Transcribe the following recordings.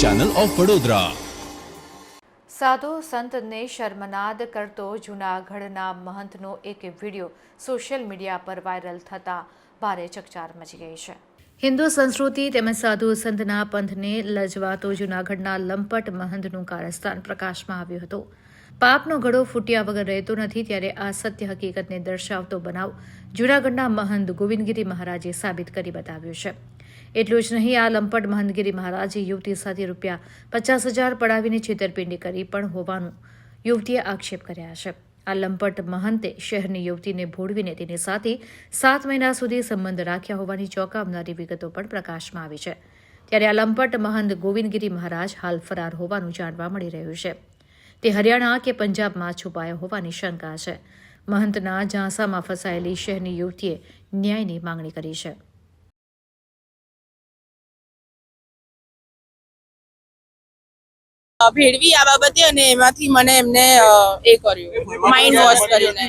Channel of Vadodara સાધુ સંતને શર્મનાદ કરતો જૂનાગઢના મહંતનો એક વીડિયો સોશિયલ મીડિયા પર વાયરલ થતા ભારે ચકચાર મચી ગઈ છે. હિન્દુ સંસ્કૃતિ તેમજ સાધુ સંતના પંથને લજવાતો જૂનાગઢના લંપટ મહંતનું કારસ્થાન પ્રકાશમાં આવ્યું હતું. પાપનો ઘડો ફૂટ્યા વગર રહેતો નથી ત્યારે આ સત્ય હકીકતને દર્શાવતો બનાવ જૂનાગઢના મહંત ગોવિંદગીરી મહારાજે સાબિત કરી બતાવ્યું છે. એટલું જ નહીં, આ લંપટ મહંદગીરી મહારાજે યુવતી સાથે રૂપિયા પચાસ હજાર પડાવીને છેતરપિંડી કરી પણ હોવાનું યુવતીએ આક્ષેપ કર્યા છે. આ લંપટ મહંતે શહેરની યુવતીને ભોળવીને તેની સાથે સાત મહિના સુધી સંબંધ રાખ્યા હોવાની ચોંકાવનારી વિગતો પણ પ્રકાશમાં આવી છે. ત્યારે આ લંપટ મહંત ગોવિંદગીરી મહારાજ હાલ ફરાર હોવાનું જાણવા મળી રહ્યું છે. તે હરિયાણા કે પંજાબમાં છુપાયો હોવાની શંકા છે. મહંતના ઝાંસામાં ફસાયેલી શહેરની યુવતીએ ન્યાયની માંગણી કરી છે. ભેળવી આ બાબતે અને એમાંથી મને એમને એ કર્યું. માઇન્ડ વોશ કરીને.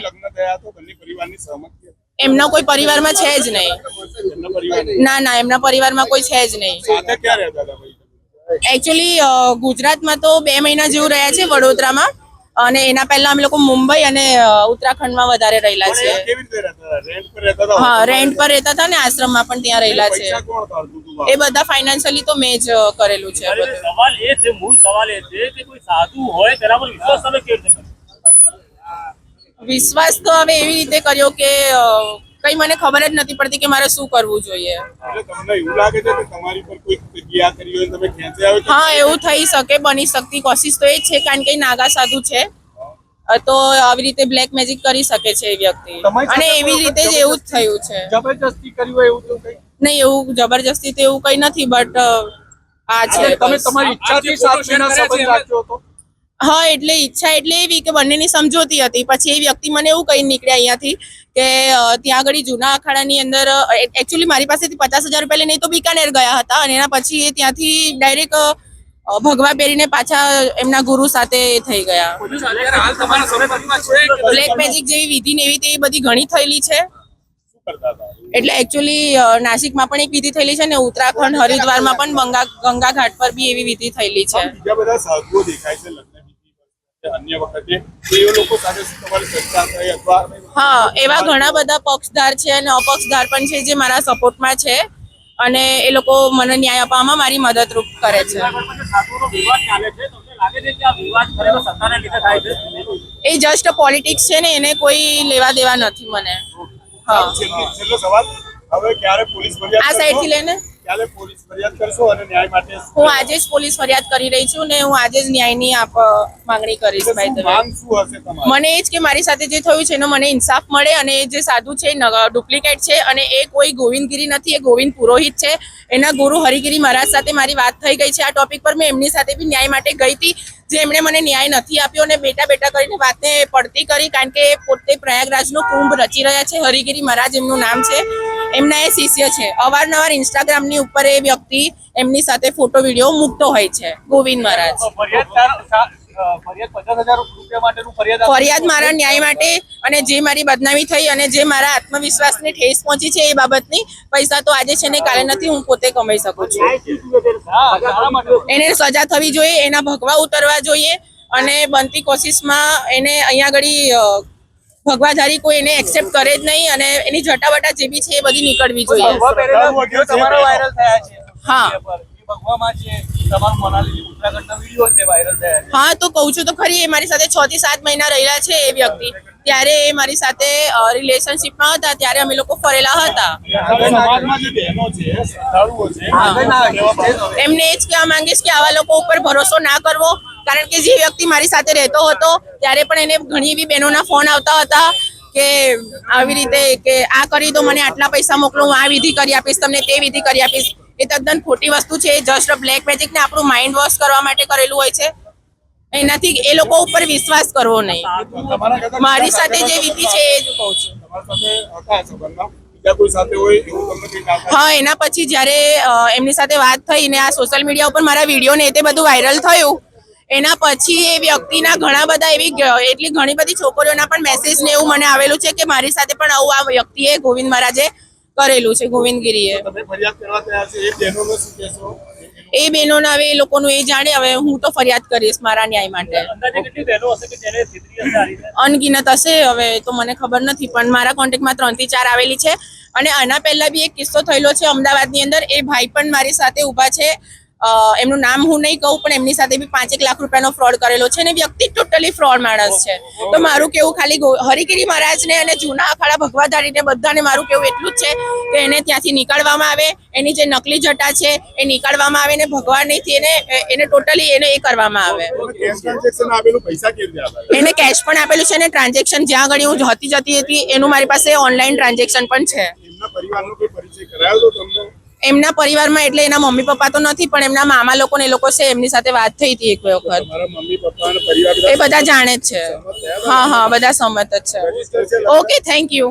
એમના કોઈ પરિવારમાં છે જ નહીં. ના ના એમના પરિવારમાં કોઈ છે જ નહીં. એકચ્યુઅલી ગુજરાતમાં તો બે મહિના જેવું રહ્યા છે વડોદરામાં. અને એના પહેલા અમે લોકો મુંબઈ અને ઉત્તરાખંડમાં વધારે રહેલા છે હા રેન્ટ પર રહેતા હતા ને આશ્રમમાં પણ ત્યાં રહેલા છે એ બધા ફાઇનાન્શિયલી તો મેં જ કરેલું છે. સવાલ એ છે મૂળ સવાલ એ છે કે કોઈ સાધુ હોય તેના પર વિશ્વાસ તમે કેવી રીતે વિશ્વાસ તો હવે એવી રીતે કર્યો કે કઈ મને ખબર જ નથી પડતી કે મારે શું કરવું જોઈએ. તમને એવું લાગે છે કે તમારી પર કોઈ હા એવું થઈ શકે બની શકતી. કોશિશ તો એ જ છે કારણ કે નાગા સાધુ છે. તો આવી રીતે બ્લેક મેજિક કરી શકે છે એ વ્યક્તિ. અને એવી રીતે જ એવું જ થયું છે. જબરજસ્તી કર્યું હોય એવું નહીં એવું જબરજસ્તી તો એવું કઈ નથી બટ આ છે. તમે તમારી ઈચ્છાથી સાત મહિના સંબંધ રાખ્યો હતો? હા, એટલે ઈચ્છા એટલે એવી કે બંનેની સમજોતી હતી. પછી એ વ્યક્તિ મને એવું કહીને નીકળ્યા અહીંયાથી કે ત્યાં આગળ જૂના અખાડાની અંદર એકચ્યુઅલી મારી પાસેથી પચાસ હજાર રૂપિયા લઈને તો બિકાનેર ગયા હતા અને એના પછી એ ત્યાંથી ડાયરેક્ટ ભગવા પહેરીને પાછા એમના ગુરુ સાથે થઈ ગયા. બ્લેક મેજિક જેવી વિધિ ને એવી તે બધી ઘણી થયેલી છે. એટલે એકચ્યુઅલી નાસિકમાં પણ એક વિધિ થયેલી છે ને ઉત્તરાખંડ હરિદ્વારમાં પણ ગંગા ગંગા ઘાટ પર બી એવી વિધિ થયેલી છે. બધા દેખાય છે હા એવા ઘણા બધા પક્ષધાર છે અને અપક્ષધાર પણ છે જે મારા સપોર્ટમાં છે અને એ લોકો મને ન્યાય અપાવવામાં મારી મદદરૂપ કરે છે. એ જસ્ટ પોલિટિક્સ છે ને એને કોઈ લેવા દેવા નથી મને. હા. આ સાઈડથી લઈને? ક્યારે પોલીસ ફરિયાદ કરશો અને ન્યાય માટે હું આજે જ પોલીસ ફરિયાદ કરી રહી છું ને હું આજે જ ન્યાયની આપ માંગણી કરીશ શું ભાઈ તમે માંગ શું હશે તમારી? મને એ જ કે મારી સાથે જે થયું છે એનો મને ઇન્સાફ મળે અને જે સાધુ છે ડુપ્લિકેટ છે અને એ કોઈ ગોવિંદગીરી નથી એ ગોવિંદ પુરોહિત છે. એના ગુરુ હરિગીરી મહારાજ સાથે મારી વાત થઈ ગઈ છે. આ ટોપિક પર મેં એમની સાથે બી ન્યાય માટે ગઈ હતી. જે એમણે મને ન્યાય નથી આપ્યો અને બેટા બેટા કરીને વાતને પડતી કરી કારણ કે પોતે પ્રયાગરાજનો કુંભ રચી રહ્યા છે. હરિગીરી મહારાજ એમનું નામ છે. એમના એ શિષ્ય છે. અવારનવાર ઇન્સ્ટાગ્રામની ઉપર એ વ્યક્તિ એમની સાથે ફોટો વીડિયો મૂકતો હોય છે. ગોવિંદ મહારાજ. ફરિયાદ મારા ન્યાય માટે અને જે મારી બદનામી થઈ અને જે મારા આત્મવિશ્વાસને ઠેસ પહોંચી છે એ બાબતની પૈસા તો આજે છે ને કાલે નથી હું પોતે કમાઈ શકું છું. એને સજા થવી જોઈએ એના ભગવા ઉતરવા જોઈએ અને બનતી કોશિશમાં એને અહીંયા આગળ ભગવાધારી કોઈ એને એક્સેપ્ટ કરે જ નહીં અને એની જટાવટા જે બી છે એ બધી નીકળવી જોઈએ. ભગવા પહેરેલા વીડિયો તમારા વાયરલ થયા છે. હા. પર. એ ભગવામાં છે તમારું મનાલી ઉત્તરાખંડના વીડિયો છે વાયરલ થયા છે. હા તો કહું છું તો ખરી એ મારી સાથે છ થી સાત મહિના રહેલા છે એ વ્યક્તિ. ત્યારે એ મારી સાથે રિલેશનશિપમાં હતા ત્યારે અમે લોકો ફરેલા હતા. એમને એ જ કહેવા માંગીશ કે આવા લોકો ઉપર ભરોસો ના કરવો કારણ કે જે વ્યક્તિ મારી સાથે રહેતો હતો ત્યારે પણ એને ઘણી એવી બહેનોના ફોન આવતા હતા કે આવી રીતે કે આ કરી દો મને આટલા પૈસા મોકલો હું આ વિધિ કરી આપીશ તમને તે વિધિ કરી આપીશ. એ તદ્દન ખોટી વસ્તુ છે જસ્ટ બ્લેક મેજિક ને આપણું માઇન્ડ વોશ કરવા માટે કરેલું હોય છે. એનાથી એ લોકો ઉપર વિશ્વાસ કરવો નહીં. મારી સાથે જે વીતી વિધિ છે એ જ કહું છું? હા એના પછી જ્યારે એમની સાથે વાત થઈ ને આ સોશિયલ મીડિયા ઉપર મારા વીડિયો ને તે બધું વાયરલ થયું એના પછી એ વ્યક્તિના ઘણા બધા એવી એટલી ઘણી બધી છોકરીઓના પણ મેસેજ ને એવું મને આવેલું છે કે મારી સાથે પણ આવું આ વ્યક્તિએ ગોવિંદ મહારાજે કરેલું છે ગોવિંદગીરીએ. એ બહેનોને કહેશો એ- હવે લોકોનું એ જાણે હવે હું તો ફરિયાદ કરીશ મારા ન્યાય માટે. અનગિનત હશે હવે તો મને ખબર નથી પણ મારા કોન્ટેક્ટમાં ત્રણથી ચાર આવેલી છે. અને આના પહેલા બી એક કિસ્સો થયેલો છે અમદાવાદની અંદર. એ ભાઈ પણ મારી સાથે ઊભા છે. એમનું નામ હું નહીં કહું પણ એમની સાથે બી પાંચેક લાખ રૂપિયાનો ફ્રોડ કરેલો છે અને વ્યક્તિ ટોટલી ફ્રોડ માણસ છે. તો મારું કેવું ખાલી હરિગીરી મહારાજને અને જૂના અખાડા ભગવાધારીને બધાને મારું કેવું એટલું જ છે કે એને ત્યાંથી નીકળવામાં આવે એની જે નકલી જટા છે એ નીકળવામાં આવે ને ભગવાનથી એને એને ટોટલી એને એ કરવામાં આવે. એને કેશ પણ આપેલું છે અને ટ્રાન્ઝેક્શન જ્યાં આગળ હું જતી જતી હતી એનું મારી પાસે ઓનલાઈન ટ્રાન્ઝેક્શન પણ છે. પરિવારનો કોઈ પરિચય કરાયો તો તમને? એમના પરિવારમાં એટલે એના મમ્મી પપ્પા તો નથી પણ એમના મામા લોકો ને એ લોકો છે એમની સાથે વાત થઈ હતી એક વખત. એ બધા જાણે જ છે. હા હા બધા સંમત જ છે. Okay thank you